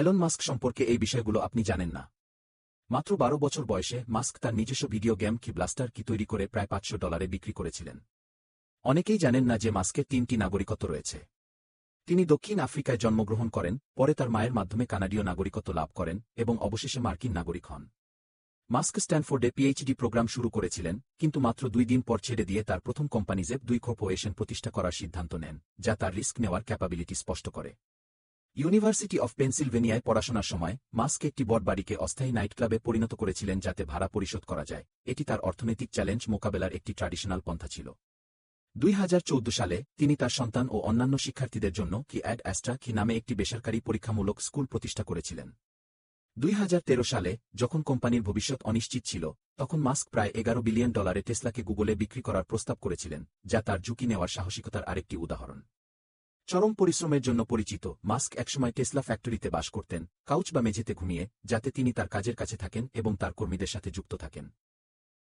Elon Musk সম্পর্কে এই বিষয়গুলো আপনি জানেন না। মাত্র বারো বছর বয়সে মাস্ক তার নিজস্ব ভিডিও গেম কি ব্লাস্টার কি তৈরি করে প্রায় পাঁচশো ডলারে বিক্রি করেছিলেন। অনেকেই জানেন না যে মাস্কের তিনটি নাগরিকত্ব রয়েছে। তিনি দক্ষিণ আফ্রিকায় জন্মগ্রহণ করেন, পরে তার মায়ের মাধ্যমে কানাডীয় নাগরিকত্ব লাভ করেন এবং অবশেষে মার্কিন নাগরিক হন। মাস্ক স্ট্যানফোর্ডে পিএইচডি প্রোগ্রাম শুরু করেছিলেন, কিন্তু মাত্র দুই দিন পর ছেড়ে দিয়ে তার প্রথম কোম্পানি জেব দুই কর্পোরেশন প্রতিষ্ঠা করার সিদ্ধান্ত নেন, যা তার রিস্ক নেওয়ার ক্যাপাবিলিটি স্পষ্ট করে। ইউনিভার্সিটি অফ পেনসিলভেনিয়ায় পড়াশোনার সময় মাস্ক একটি বড় বাড়িকে অস্থায়ী নাইট ক্লাবে পরিণত করেছিলেন যাতে ভাড়া পরিশোধ করা যায়। এটি তার অর্থনৈতিক চ্যালেঞ্জ মোকাবেলার একটি ট্র্যাডিশনাল পন্থা ছিল। দুই হাজার চৌদ্দ সালে তিনি তার সন্তান ও অন্যান্য শিক্ষার্থীদের জন্য কি অ্যাড অ্যাস্ট্রা কি নামে একটি বেসরকারি পরীক্ষামূলক স্কুল প্রতিষ্ঠা করেছিলেন। দুই হাজার তেরো সালে যখন কোম্পানির ভবিষ্যৎ অনিশ্চিত ছিল, তখন মাস্ক প্রায় এগারো বিলিয়ন ডলারে টেসলাকে গুগলে বিক্রি করার প্রস্তাব করেছিলেন, যা তার ঝুঁকি নেওয়ার সাহসিকতার আরেকটি উদাহরণ। চরম পরিশ্রমের জন্য পরিচিত মাস্ক একসময় টেসলা ফ্যাক্টরিতে বাস করতেন, কাউচ বা মেঝেতে ঘুমিয়ে, যাতে তিনি তার কাজের কাছে থাকেন এবং তার কর্মীদের সাথে যুক্ত থাকেন।